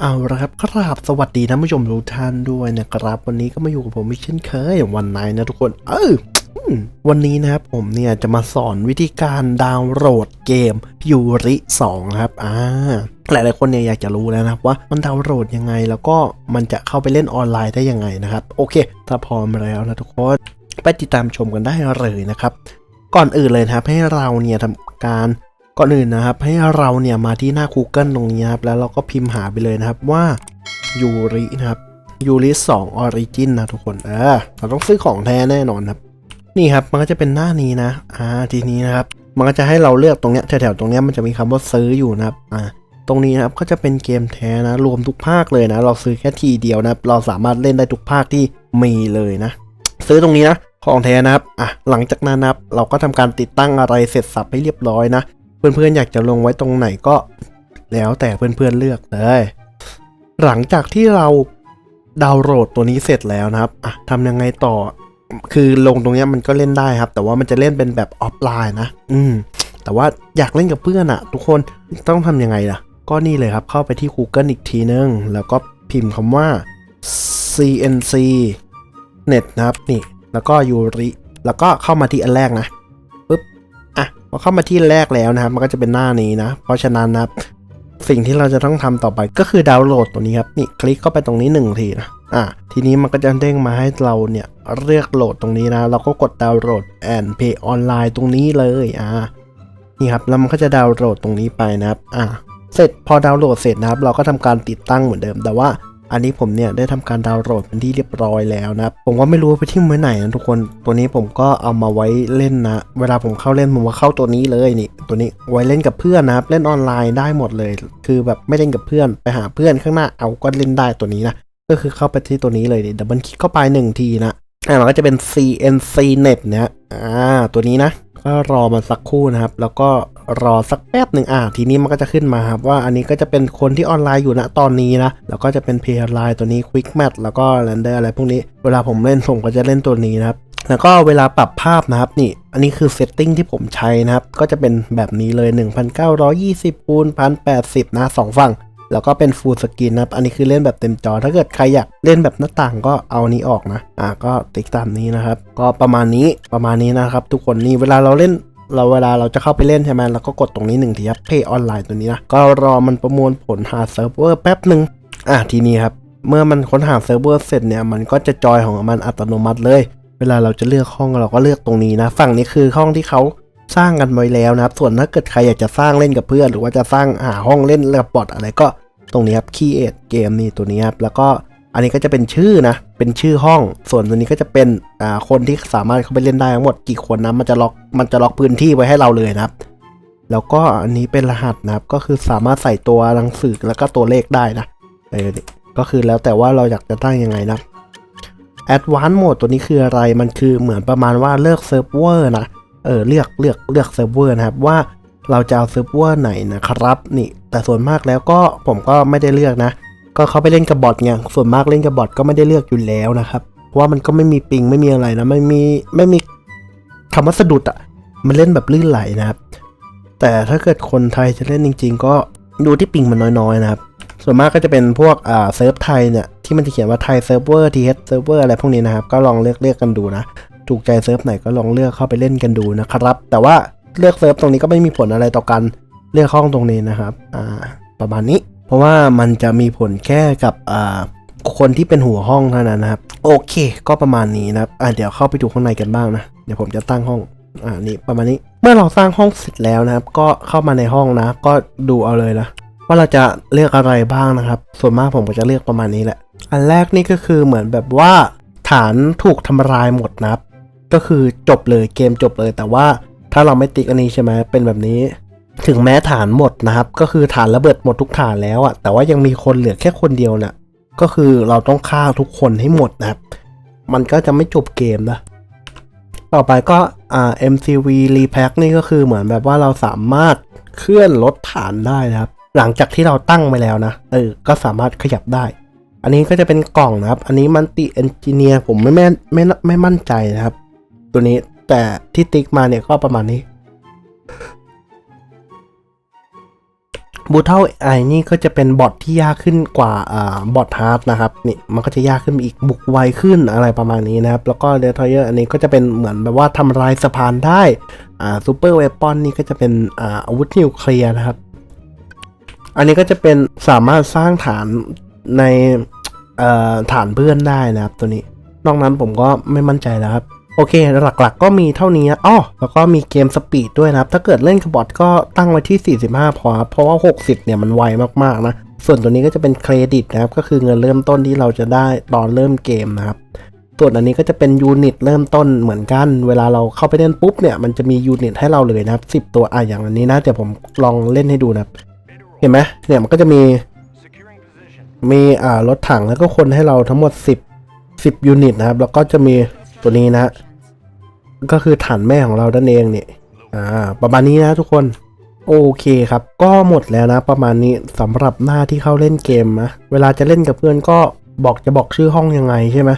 เอาละครับครับสวัสดีท่านผู้ชมทุกท่านด้วยนะครับวันนี้ก็มาอยู่กับผมอีกเช่นเคยวันไหนนะทุกคน เออวันนี้นะครับผมเนี่ยจะมาสอนวิธีการดาวน์โหลดเกมยูริ2ครับอ่าหลายๆคนเนี่ยอยากจะรู้แล้วนะครับว่ามันดาวน์โหลดยังไงแล้วก็มันจะเข้าไปเล่นออนไลน์ได้ยังไงนะครับ โอเค ถ้าพร้อมแล้วนะทุกคนไปติดตามชมกันได้เลยนะครับ ก่อนอื่นเลยนะครับให้เราเนี่ยทำการ ก่อนอื่นนะครับ ให้เราเนี่ยมาที่หน้า Google ตรงนี้ครับ แล้วเราก็พิมพ์หาไปเลยนะครับว่ายูรินะครับยูริ2 Origin นนะทุกคนเออเราต้องซื้อของแท้แน่นอนครับ นี่ครับมันก็จะเป็นหน้านี้นะอ่าทีนี้นะครับมันก็จะให้เราเลือกตรงเนี้ยแถวๆตรงเนี้ยมันจะมีคำว่าซื้ออยู่นะครับอ่าตรงนี้นะครับก็จะเป็นเกมแท้นะ รวมทุกภาคเลยนะ เราซื้อแค่ทีเดียวนะเราสามารถเล่นได้ทุกภาคที่มีเลยนะ ซื้อตรงนี้นะของแท้นะครับอะหลังจากนั้นนะครับเราก็ทำการติดตั้งอะไรเสร็จสับให้เรียบร้อยนะ เพื่อนๆอยากจะลงไว้ตรงไหนก็ แล้วแต่เพื่อนๆเลือกเลย หลังจากที่เราดาวน์โหลดตัวนี้เสร็จแล้วนะครับอะทำยังไงต่อ คือลงตรงนี้มันก็เล่นได้ครับ แต่ว่ามันจะเล่นเป็นแบบออฟไลน์นะ อืม แต่ว่าอยากเล่นกับเพื่อนอะทุกคนต้องทำยังไงล่ะ ก็นี่เลยครับ เข้าไปที่ Google อีกทีนึง แล้วก็พิมพ์คำว่า CNC Net นะครับนี่ แล้วก็ยูริ แล้วก็เข้ามาที่อันแรกนะ อะพอเข้ามาที่แรกแล้วนะครับ มันก็จะเป็นหน้านี้นะ เพราะฉะนั้นนะครับ สิ่งที่เราจะต้องทำต่อไปก็คือดาวน์โหลดตัวนี้ครับ นี่คลิกเข้าไปตรงนี้หนึ่งทีนะอะทีนี้มันก็จะเด้งมาให้เราเนี่ยเลือกโหลดตรงนี้นะ เราก็กดดาวน์โหลด and pay ออนไลน์ตรงนี้เลยอ่านี่ครับแล้วมันก็จะดาวน์โหลดตรงนี้ไปนะครับอ่าเสร็จพอดาวน์โหลดเสร็จนะครับ เราก็ทำการติดตั้งเหมือนเดิมแต่ว่า อันนี้ผมเนี่ยได้ทำการดาวน์โหลดเป็นที่เรียบร้อยแล้วนะผมก็ไม่รู้ไปทิ้งไว้ไหนนะทุกคนตัวนี้ผมก็เอามาไว้เล่นนะ เวลาผมเข้าเล่นผมก็เข้าตัวนี้เลยนี่ ตัวนี้ไว้เล่นกับเพื่อนนะครับเล่นออนไลน์ได้หมดเลย คือแบบไม่เล่นกับเพื่อนไปหาเพื่อนข้างหน้าเอาก็เล่นได้ตัวนี้นะก็คือเข้าไปที่ตัวนี้เลยดับเบิลคลิกเข้าไปหนึ่งทีนะอ่ามันก็จะเป็น CNC Net นะฮะอ่าตัวนี้นะ ก็รอมาสักครู่นะครับ แล้วก็รอสักแป๊บหนึ่งอ่าทีนี้มันก็จะขึ้นมาครับว่าอันนี้ก็จะเป็นคนที่ออนไลน์อยู่ณตอนนี้นะ แล้วก็จะเป็น Pay ออนไลน์ตัวนี้ Quick Match แล้วก็ Render อะไรพวกนี้ เวลาผมเล่นผมก็จะเล่นตัวนี้นะครับแล้วก็เวลาปรับภาพนะครับนี่ อันนี้คือเซตติ้งที่ผมใช้นะครับ ก็จะเป็นแบบนี้เลย 1920คูณ1080 นะสองฝั่ง แล้วก็เป็นฟูลสกรีนนะครับ อันนี้คือเล่นแบบเต็มจอ ถ้าเกิดใครอยากเล่นแบบหน้าต่างก็เอานี้ออกนะ อ่าก็ติ๊กตามนี้นะครับ ก็ประมาณนี้ ประมาณนี้นะครับ ทุกคนนี่เวลาเราเล่นเราเวลาเราจะเข้าไปเล่นใช่ไหมเราก็กดตรงนี้หนึ่งทีครับ Pay ออนไลน์ตัวนี้นะ ก็รอมันประมวลผลหาเซิร์ฟเวอร์แป๊บหนึ่งอะทีนี้ครับ เมื่อมันค้นหาเซิร์ฟเวอร์เสร็จเนี่ย มันก็จะจอยของมันอัตโนมัติเลย เวลาเราจะเลือกห้องเราก็เลือกตรงนี้นะ ฝั่งนี้คือห้องที่เขา สร้างกันไว้แล้วนะครับ ส่วนถ้าเกิดใครอยากจะสร้างเล่นกับเพื่อน หรือว่าจะสร้างหาห้องเล่นกับบอทอะไรก็ตรงนี้ครับ create เกมนี่ตัวนี้ครับแล้วก็อันนี้ก็จะเป็นชื่อนะ เป็นชื่อห้อง ส่วนตัวนี้ก็จะเป็นอ่าคนที่สามารถเข้าไปเล่นได้ทั้งหมดกี่คนนะ มันจะล็อก มันจะล็อกพื้นที่ไว้ให้เราเลยนะครับ แล้วก็อันนี้เป็นรหัสนะครับ ก็คือสามารถใส่ตัวหนังสือแล้วก็ตัวเลขได้นะเออนี่ก็คือแล้วแต่ว่าเราอยากจะตั้งยังไงนะ Advanced Mode ตัวนี้คืออะไร มันคือเหมือนประมาณว่าเลือกเซิร์ฟเวอร์นะ เออเลือกเลือกเลือกเซิร์ฟเวอร์นะครับว่าเราจะเอาเซิร์ฟเวอร์ไหนนะครับนี่แต่ส่วนมากแล้วก็ผมก็ไม่ได้เลือกนะ ก็เขาไปเล่นกับบอทไงส่วนมากเล่นกับบอทก็ไม่ได้เลือกอยู่แล้วนะครับเพราะว่ามันก็ไม่มีปิงไม่มีอะไรนะไม่มีไม่มีคำว่าสะดุดอะ่ะมันเล่นแบบลื่นไหลนะครับ แต่ถ้าเกิดคนไทยจะเล่นจริง ๆ ก็ดูที่ปิงมันน้อยๆนะครับ ส่วนมากก็จะเป็นพวกอ่าเซิร์ฟไทยเนี่ยที่มันจะเขียนว่าไทยเซิร์ฟเวอร์ทีเอสเซิร์ฟเวอร์อะไรพวกนี้นะครับ ก็ลองเลือกเลือกกันดูนะ ถูกใจเซิร์ฟไหนก็ลองเลือกเข้าไปเล่นกันดูนะครับ แต่ว่าเลือกเซิร์ฟตรงนี้ก็ไม่มีผลอะไรต่อการเลือกห้องตรงนี้นะครับอ่าประมาณนี้ เพราะว่ามันจะมีผลแค่กับอ่าคนที่เป็นหัวห้องเท่านั้นนะครับ โอเค ก็ประมาณนี้นะครับอ่าเดี๋ยวเข้าไปดูข้างในกันบ้างนะเดี๋ยวผมจะตั้งห้องอ่านี่ประมาณนี้เมื่อเราสร้างห้องเสร็จแล้วนะครับ ก็เข้ามาในห้องนะ ก็ดูเอาเลยนะว่าเราจะเลือกอะไรบ้างนะครับ ส่วนมากผมก็จะเลือกประมาณนี้แหละ อันแรกนี่ก็คือเหมือนแบบว่าฐานถูกทำลายหมดนะครับ ก็คือจบเลยเกมจบเลย แต่ว่าถ้าเราไม่ติ๊กอันนี้ใช่ไหมเป็นแบบนี้ ถึงแม้ฐานหมดนะครับ ก็คือฐานระเบิดหมดทุกฐานแล้วอะแต่ว่ายังมีคนเหลือแค่คนเดียวนะ่ะก็คือเราต้องฆ่าทุกคนให้หมดนะครับ มันก็จะไม่จบเกมนะ ต่อไปก็อ่า MCV Repack นี่ก็คือเหมือนแบบว่าเราสามารถเคลื่อนลดฐานได้นะครับ หลังจากที่เราตั้งไปแล้วนะ เออ ก็สามารถขยับได้ อันนี้ก็จะเป็นกล่องนะครับ อันนี้มันติเอนจิเนียร์ผมไม่แม่ไม่ไม่มั่นใจนะครับ ตัวนี้ แต่ที่ติ๊กมาเนี่ยก็ประมาณนี้บูเท l ไอนี่ก็จะเป็นบอทที่ยากขึ้นกว่าอ่าบอทฮาร์ดนะครับนี่มันก็จะยากขึ้นอีกบุกไวขึ้นอะไรประมาณนี้นะครับ แล้วก็เดทอยเออร์อันนี้ก็จะเป็นเหมือนแบบว่าทำลายสะพานได้อ่าซูเปอร์เวปอนนี่ก็จะเป็นอ่าอาวุธนิวเคลียร์นะครับ อันนี้ก็จะเป็นสามารถสร้างฐานในเอ่อฐานเพื่อนได้นะครับตัวนี้ นอกนั้นผมก็ไม่มั่นใจแล้วครับ โอเค หลักๆ ก็มีเท่านี้อ๋อแล้วก็มีเกมสปีดด้วยนะครับ ถ้าเกิดเล่นกับบอทก็ตั้งไว้ที่ 45 พอครับเพราะว่า 60 เนี่ยมันไวมากๆนะ ส่วนตัวนี้ก็จะเป็นเครดิตนะครับ ก็คือเงินเริ่มต้นที่เราจะได้ตอนเริ่มเกมนะครับ ส่วนอันนี้ก็จะเป็นยูนิตเริ่มต้นเหมือนกัน เวลาเราเข้าไปเล่นปุ๊บเนี่ยมันจะมียูนิตให้เราเลยนะครับ 10 ตัวอะอย่างอันนี้นะ เดี๋ยวผมลองเล่นให้ดูนะครับ เห็นไหมเนี่ยมันก็จะมี มีอ่ารถถังแล้วก็คนให้เราทั้งหมด 10 10ยูนิตนะครับ แล้วก็จะมีตัวนี้นะ ก็คือฐานแม่ของเราด้านเองเนี่ยอ่าประมาณนี้นะทุกคนโอเคครับ ก็หมดแล้วนะประมาณนี้สำหรับหน้าที่เข้าเล่นเกมนะเวลาจะเล่นกับเพื่อนก็บอกจะบอกชื่อห้องยังไงใช่ไหม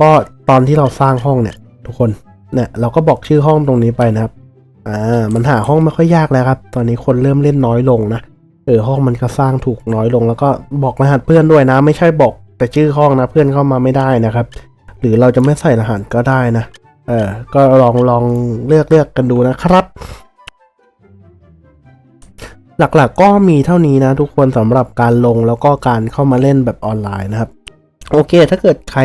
ก็ตอนที่เราสร้างห้องเนี่ย ทุกคนเนี่ยเราก็บอกชื่อห้องตรงนี้ไปนะครับอ่ามันหาห้องไม่ค่อยยากแล้วครับ ตอนนี้คนเริ่มเล่นน้อยลงนะเออห้องมันก็สร้างถูกน้อยลง แล้วก็บอกรหัสเพื่อนด้วยนะ ไม่ใช่บอกแต่ชื่อห้องนะเพื่อนเข้ามาไม่ได้นะครับ หรือเราจะไม่ใส่รหัสก็ได้นะ เออ ก็ลองลองเลือกเลือกกันดูนะครับ หลักๆก็มีเท่านี้นะทุกคนสำหรับการลงแล้วก็การเข้ามาเล่นแบบออนไลน์นะครับ โอเค ถ้าเกิดใคร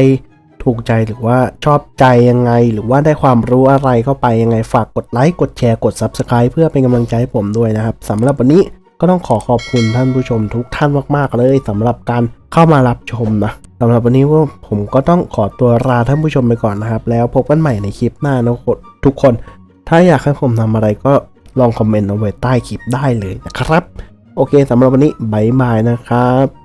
ถูกใจหรือว่าชอบใจยังไง หรือว่าได้ความรู้อะไรเข้าไปยังไงฝากกดไลค์กดแชร์กด Subscribe เพื่อเป็นกำลังใจให้ผมด้วยนะครับสำหรับวันนี้ก็ต้องขอขอบคุณท่านผู้ชมทุกท่านมาก ๆ เลยสำหรับการเข้ามารับชมนะ สำหรับวันนี้ก็ผมก็ต้องขอตัวลาท่านผู้ชมไปก่อนนะครับ แล้วพบกันใหม่ในคลิปหน้านะทุกคน ถ้าอยากให้ผมทำอะไรก็ลองคอมเมนต์เอาไว้ใต้คลิปได้เลยนะครับ โอเคสำหรับวันนี้บายบายนะครับ